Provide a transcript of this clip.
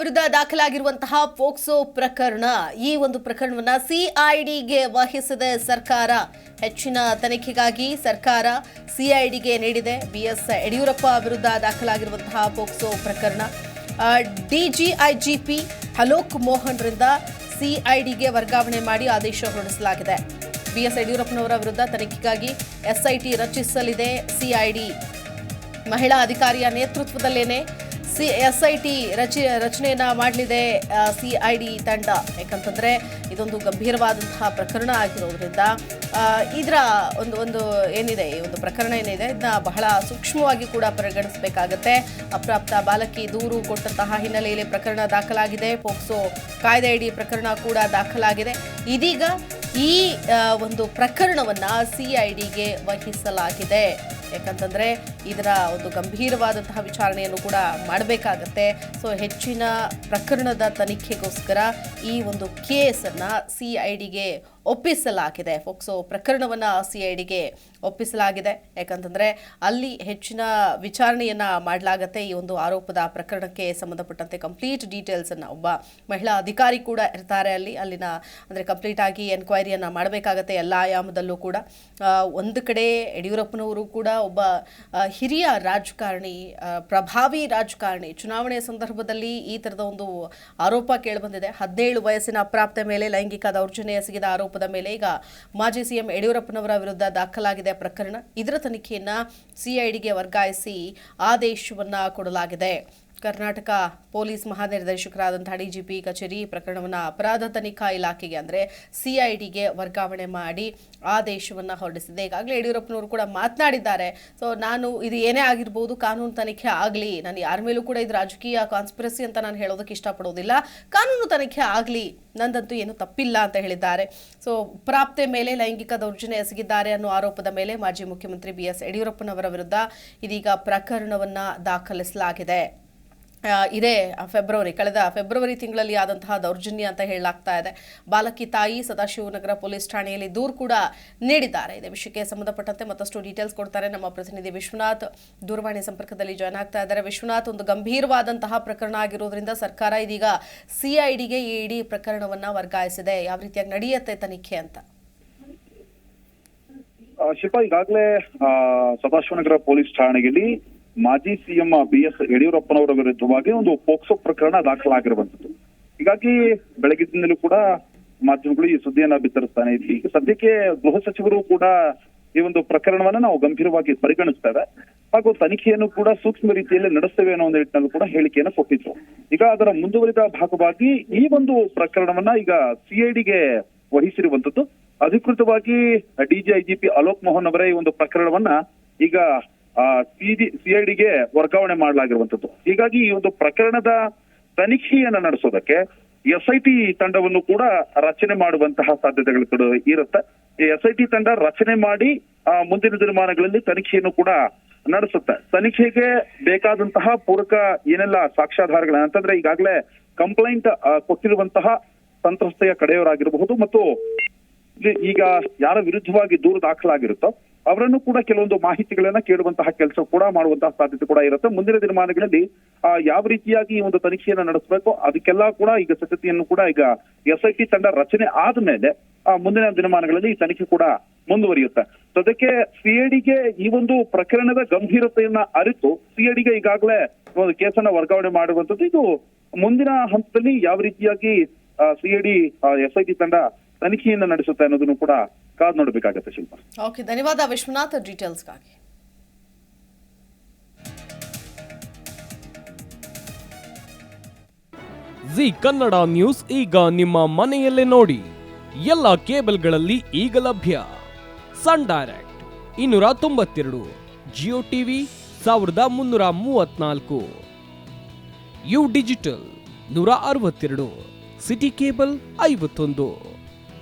ವಿರುದ್ಧ ದಾಖಲಾಗಿರುವಂತಹ ಪೋಕ್ಸೋ ಪ್ರಕರಣ. ಈ ಒಂದು ಪ್ರಕರಣವನ್ನ ಸಿಐಡಿಗೆ ವಹಿಸಿದೆ ಸರ್ಕಾರ. ಹೆಚ್ಚಿನ ತನಿಖೆಗಾಗಿ ಸರ್ಕಾರ ಸಿಐಡಿಗೆ ನೀಡಿದೆ. ಬಿಎಸ್ ಯಡಿಯೂರಪ್ಪ ವಿರುದ್ಧ ದಾಖಲಾಗಿರುವಂತಹ ಪೋಕ್ಸೋ ಪ್ರಕರಣ. ಡಿಜಿಐಜಿಪಿ ಅಲೋಕ್ ಮೋಹನ್ರಿಂದ ಸಿಐಡಿಗೆ ವರ್ಗಾವಣೆ ಮಾಡಿ ಆದೇಶ ಹೊರಡಿಸಲಾಗಿದೆ. ಬಿಎಸ್ ಯಡಿಯೂರಪ್ಪನವರ ವಿರುದ್ಧ ತನಿಖೆಗಾಗಿ ಎಸ್ಐಟಿ ರಚಿಸಲಿದೆ. ಸಿಐಡಿ ಮಹಿಳಾ ಅಧಿಕಾರಿಯ ನೇತೃತ್ವದಲ್ಲೇನೆ ಸಿ ಎಸ್ ಐ ಟಿ ರಚಿ, ರಚನೆಯನ್ನ ಮಾಡಲಿದೆ ಸಿ ಐ ಡಿ ತಂಡ. ಯಾಕಂತಂದ್ರೆ ಇದೊಂದು ಗಂಭೀರವಾದಂತಹ ಪ್ರಕರಣ ಆಗಿರೋದ್ರಿಂದ ಇದರ ಒಂದು ಒಂದು ಏನಿದೆ, ಈ ಒಂದು ಪ್ರಕರಣ ಏನಿದೆ ಇದನ್ನ ಬಹಳ ಸೂಕ್ಷ್ಮವಾಗಿ ಕೂಡ ಪರಿಗಣಿಸಬೇಕಾಗತ್ತೆ. ಅಪ್ರಾಪ್ತ ಬಾಲಕಿ ದೂರು ಕೊಟ್ಟಂತಹ ಹಿನ್ನೆಲೆಯಲ್ಲಿ ಪ್ರಕರಣ ದಾಖಲಾಗಿದೆ. ಪೋಕ್ಸೋ ಕಾಯ್ದೆಯಡಿ ಪ್ರಕರಣ ಕೂಡ ದಾಖಲಾಗಿದೆ. ಇದೀಗ ಈ ಒಂದು ಪ್ರಕರಣವನ್ನ ಡಿಗೆ ವಹಿಸಲಾಗಿದೆ. ಯಾಕಂತಂದ್ರೆ ಇದರ ಒಂದು ಗಂಭೀರವಾದಂತಹ ವಿಚಾರಣೆಯನ್ನು ಕೂಡ ಮಾಡಬೇಕಾಗತ್ತೆ. ಸೊ ಹೆಚ್ಚಿನ ಪ್ರಕರಣದ ತನಿಖೆಗೋಸ್ಕರ ಈ ಒಂದು ಕೇಸನ್ನ ಸಿಐಡಿಗೆ ಒಪ್ಪಿಸಲಾಗಿದೆ. ಫೋಕ್ಸೋ ಐ ಡಿಗೆ ಒಪ್ಪಿಸಲಾಗಿದೆ. ಯಾಕಂತಂದ್ರೆ ಅಲ್ಲಿ ಹೆಚ್ಚಿನ ವಿಚಾರಣೆಯನ್ನ ಮಾಡಲಾಗತ್ತೆ ಈ ಒಂದು ಆರೋಪದ ಪ್ರಕರಣಕ್ಕೆ ಸಂಬಂಧಪಟ್ಟಂತೆ. ಕಂಪ್ಲೀಟ್ ಡೀಟೇಲ್ಸನ್ನು ಒಬ್ಬ ಮಹಿಳಾ ಅಧಿಕಾರಿ ಕೂಡ ಇರ್ತಾರೆ ಅಲ್ಲಿ. ಅಲ್ಲಿನ ಅಂದ್ರೆ ಕಂಪ್ಲೀಟ್ ಆಗಿ ಎನ್ಕ್ವೈರಿಯನ್ನ ಮಾಡಬೇಕಾಗತ್ತೆ ಎಲ್ಲ ಆಯಾಮದಲ್ಲೂ ಕೂಡ. ಒಂದು ಕಡೆ ಯಡಿಯೂರಪ್ಪನವರು ಕೂಡ ಒಬ್ಬ ಹಿರಿಯ ರಾಜಕಾರಣಿ ಪ್ರಭಾವಿ ರಾಜಕಾರಣಿ ಚುನಾವಣೆ ಸಂದರ್ಭದಲ್ಲಿ ಈ ತರದ ಒಂದು ಆರೋಪ ಕೇಳಿಬಂದಿದೆ. ಹದಿನೇಳು ವಯಸ್ಸಿನ ಅಪ್ರಾಪ್ತ ಮೇಲೆ ಲೈಂಗಿಕ ದೌರ್ಜನ್ಯ ಎಸಗಿದ ಆರೋಪದ ಮೇಲೆ ಈಗ ಮಾಜಿ ಸಿಎಂ ಯಡಿಯೂರಪ್ಪನವರ ವಿರುದ್ಧ ದಾಖಲಾಗಿದೆ ಪ್ರಕರಣ. ಇದರ ತನಿಖೆಯನ್ನ ಸಿಐಡಿಗೆ ವರ್ಗಾಯಿಸಿ ಆದೇಶವನ್ನ ಕೊಡಲಾಗಿದೆ. ಕರ್ನಾಟಕ ಪೊಲೀಸ್ ಮಹಾನಿರ್ದೇಶಕರಾದಂತಹ ಡಿಜಿಪಿ ಕಚೇರಿ ಪ್ರಕರಣವನ್ನು ಅಪರಾಧ ತನಿಖಾ ಇಲಾಖೆಗೆ ಅಂದರೆ ಸಿಐಡಿಗೆ ವರ್ಗಾವಣೆ ಮಾಡಿ ಆದೇಶವನ್ನು ಹೊರಡಿಸಿದೆ. ಈಗಾಗಲೇ ಯಡಿಯೂರಪ್ಪನವರು ಕೂಡ ಮಾತನಾಡಿದ್ದಾರೆ. ಸೊ ನಾನು ಇದು ಏನೇ ಆಗಿರ್ಬೋದು ಕಾನೂನು ತನಿಖೆ ಆಗಲಿ, ನಾನು ಯಾರ ಮೇಲೂ ಕೂಡ ಇದು ರಾಜಕೀಯ ಕಾನ್ಸ್ಪಿರಸಿ ಅಂತ ನಾನು ಹೇಳೋದಕ್ಕೆ ಇಷ್ಟಪಡೋದಿಲ್ಲ. ಕಾನೂನು ತನಿಖೆ ಆಗಲಿ, ನಂದಂತೂ ಏನು ತಪ್ಪಿಲ್ಲ ಅಂತ ಹೇಳಿದ್ದಾರೆ. ಸೊ ಪ್ರಾಪ್ತೆ ಮೇಲೆ ಲೈಂಗಿಕ ದೌರ್ಜನ್ಯ ಎಸಗಿದ್ದಾರೆ ಅನ್ನೋ ಆರೋಪದ ಮೇಲೆ ಮಾಜಿ ಮುಖ್ಯಮಂತ್ರಿ ಬಿ ಎಸ್ ಯಡಿಯೂರಪ್ಪನವರ ವಿರುದ್ಧ ಇದೀಗ ಪ್ರಕರಣವನ್ನು ದಾಖಲಿಸಲಾಗಿದೆ. ಇದೇ ಫೆಬ್ರವರಿ, ಕಳೆದ ಫೆಬ್ರವರಿ ತಿಂಗಳಲ್ಲಿ ಆದಂತಹ ದೌರ್ಜನ್ಯ ಅಂತ ಹೇಳಲಾಗ್ತಾ ಇದೆ. ಬಾಲಕಿ ತಾಯಿ ಸದಾಶಿವನಗರ ಪೊಲೀಸ್ ಠಾಣೆಯಲ್ಲಿ ದೂರು ಕೂಡ ನೀಡಿದ್ದಾರೆ. ಇದೇ ವಿಷಯಕ್ಕೆ ಸಂಬಂಧಪಟ್ಟಂತೆ ಮತ್ತಷ್ಟು ಡೀಟೇಲ್ಸ್ ಕೊಡ್ತಾರೆ ನಮ್ಮ ಪ್ರತಿನಿಧಿ ವಿಶ್ವನಾಥ್. ದೂರವಾಣಿ ಸಂಪರ್ಕದಲ್ಲಿ ಜಾಯ್ನ್ ಆಗ್ತಾ ಇದ್ದಾರೆ. ವಿಶ್ವನಾಥ್, ಒಂದು ಗಂಭೀರವಾದಂತಹ ಪ್ರಕರಣ ಆಗಿರೋದ್ರಿಂದ ಸರ್ಕಾರ ಇದೀಗ ಸಿಐಡಿಗೆ ಈ ಇಡೀ ಪ್ರಕರಣವನ್ನ ವರ್ಗಾಯಿಸಿದೆ. ಯಾವ ರೀತಿಯಾಗಿ ನಡೆಯುತ್ತೆ ತನಿಖೆ ಅಂತ? ಶಿಲ್ಪಾ, ಈಗಾಗಲೇ ಸದಾಶಿವನಗರ ಪೊಲೀಸ್ ಠಾಣೆಯಲ್ಲಿ ಮಾಜಿ ಸಿಎಂ ಬಿ ಎಸ್ ಯಡಿಯೂರಪ್ಪನವರ ವಿರುದ್ಧವಾಗಿ ಒಂದು ಪೋಕ್ಸೋ ಪ್ರಕರಣ ದಾಖಲಾಗಿರುವಂತದ್ದು ಹೀಗಾಗಿ ಬೆಳಗಿನಿಂದಲೂ ಕೂಡ ಮಾಧ್ಯಮಗಳು ಈ ಸುದ್ದಿಯನ್ನ ಬಿತ್ತರಿಸ್ತಾನೆ ಇದ್ವಿ. ಈಗ ಸದ್ಯಕ್ಕೆ ಗೃಹ ಸಚಿವರು ಕೂಡ ಈ ಒಂದು ಪ್ರಕರಣವನ್ನ ನಾವು ಗಂಭೀರವಾಗಿ ಪರಿಗಣಿಸ್ತೇವೆ ಹಾಗೂ ತನಿಖೆಯನ್ನು ಕೂಡ ಸೂಕ್ಷ್ಮ ರೀತಿಯಲ್ಲಿ ನಡೆಸ್ತೇವೆ ಅನ್ನೋ ಒಂದು ನಿಟ್ಟಿನಲ್ಲಿ ಕೂಡ ಹೇಳಿಕೆಯನ್ನು ಕೊಟ್ಟಿದ್ರು. ಈಗ ಅದರ ಮುಂದುವರಿದ ಭಾಗವಾಗಿ ಈ ಒಂದು ಪ್ರಕರಣವನ್ನ ಈಗ ಸಿಐಡಿಗೆ ವಹಿಸಿರುವಂತದ್ದು ಅಧಿಕೃತವಾಗಿ ಡಿಜಿಐಜಿಪಿ ಅಲೋಕ್ ಮೋಹನ್ ಅವರೇ ಈ ಒಂದು ಪ್ರಕರಣವನ್ನ ಈಗ ಸಿಡಿ ಸಿಐಡಿಗೆ ವರ್ಗಾವಣೆ ಮಾಡಲಾಗಿರುವಂತದ್ದು ಹೀಗಾಗಿ ಈ ಒಂದು ಪ್ರಕರಣದ ತನಿಖೆಯನ್ನ ನಡೆಸೋದಕ್ಕೆ ಎಸ್ ಐ ತಂಡವನ್ನು ಕೂಡ ರಚನೆ ಮಾಡುವಂತಹ ಸಾಧ್ಯತೆಗಳು ಕೂಡ ಇರುತ್ತೆ. ಎಸ್ ಐ ಟಿ ತಂಡ ರಚನೆ ಮಾಡಿ ಮುಂದಿನ ದಿನಮಾನಗಳಲ್ಲಿ ತನಿಖೆಯನ್ನು ಕೂಡ ನಡೆಸುತ್ತೆ. ತನಿಖೆಗೆ ಬೇಕಾದಂತಹ ಪೂರಕ ಏನೆಲ್ಲ ಸಾಕ್ಷ್ಯಾಧಾರಗಳ ಅಂತಂದ್ರೆ ಈಗಾಗಲೇ ಕಂಪ್ಲೇಂಟ್ ಕೊಟ್ಟಿರುವಂತಹ ಸಂತ್ರಸ್ತೆಯ ಕಡೆಯವರಾಗಿರಬಹುದು ಮತ್ತು ಈಗ ಯಾರ ವಿರುದ್ಧವಾಗಿ ದೂರು ದಾಖಲಾಗಿರುತ್ತೋ ಅವರನ್ನು ಕೂಡ ಕೆಲವೊಂದು ಮಾಹಿತಿಗಳನ್ನ ಕೇಳುವಂತಹ ಕೆಲಸ ಕೂಡ ಮಾಡುವಂತಹ ಸಾಧ್ಯತೆ ಕೂಡ ಇರುತ್ತೆ. ಮುಂದಿನ ದಿನಮಾನಗಳಲ್ಲಿ ಆ, ಯಾವ ರೀತಿಯಾಗಿ ಈ ಒಂದು ತನಿಖೆಯನ್ನ ನಡೆಸಬೇಕು ಅದಕ್ಕೆಲ್ಲ ಕೂಡ ಈಗ ಸಿದ್ಧತೆಯನ್ನು ಕೂಡ ಈಗ ಎಸ್ ಐ ತಂಡ ರಚನೆ ಆದ್ಮೇಲೆ ಆ, ಮುಂದಿನ ದಿನಮಾನಗಳಲ್ಲಿ ಈ ತನಿಖೆ ಕೂಡ ಮುಂದುವರಿಯುತ್ತೆ. ಸದ್ಯಕ್ಕೆ ಸಿಐಡಿಗೆ ಈ ಒಂದು ಪ್ರಕರಣದ ಗಂಭೀರತೆಯನ್ನ ಅರಿತು ಸಿಐಡಿಗೆ ಈಗಾಗಲೇ ಒಂದು ಕೇಸನ್ನ ವರ್ಗಾವಣೆ ಮಾಡುವಂತದ್ದು ಇದು ಮುಂದಿನ ಹಂತದಲ್ಲಿ ಯಾವ ರೀತಿಯಾಗಿ ಸಿಐಡಿ ಎಸ್ ಐ ತಂಡ ತನಿಖೆಯನ್ನ ನಡೆಸುತ್ತೆ ಅನ್ನೋದನ್ನು ಕೂಡ ಕಾದ್ ನೋಡಬೇಕಾಗತ್ತೆ ಶಿಲ್ಪ. ಓಕೆ ಧನ್ಯವಾದ ವಿಶ್ವನಾಥ್ ಡೀಟೇಲ್ಸ್ಗಾಗಿ. ಜಿ ಕನ್ನಡ ನ್ಯೂಸ್ ಈಗ ನಿಮ್ಮ ಮನೆಯಲ್ಲೇ ನೋಡಿ. ಎಲ್ಲ ಕೇಬಲ್ಗಳಲ್ಲಿ ಈಗ ಲಭ್ಯ. ಸನ್ ಡೈರೆಕ್ಟ್ ಇನ್ನೂರ ತೊಂಬತ್ತೆರಡು ಜಿಯೋ ಟಿವಿ ಸಾವಿರದ ಮುನ್ನೂರ ಮೂವತ್ನಾಲ್ಕು ಯು ಡಿಜಿಟಲ್ ನೂರ ಅರವತ್ತೆರಡು ಸಿಟಿ ಕೇಬಲ್ ಐವತ್ತೊಂದು.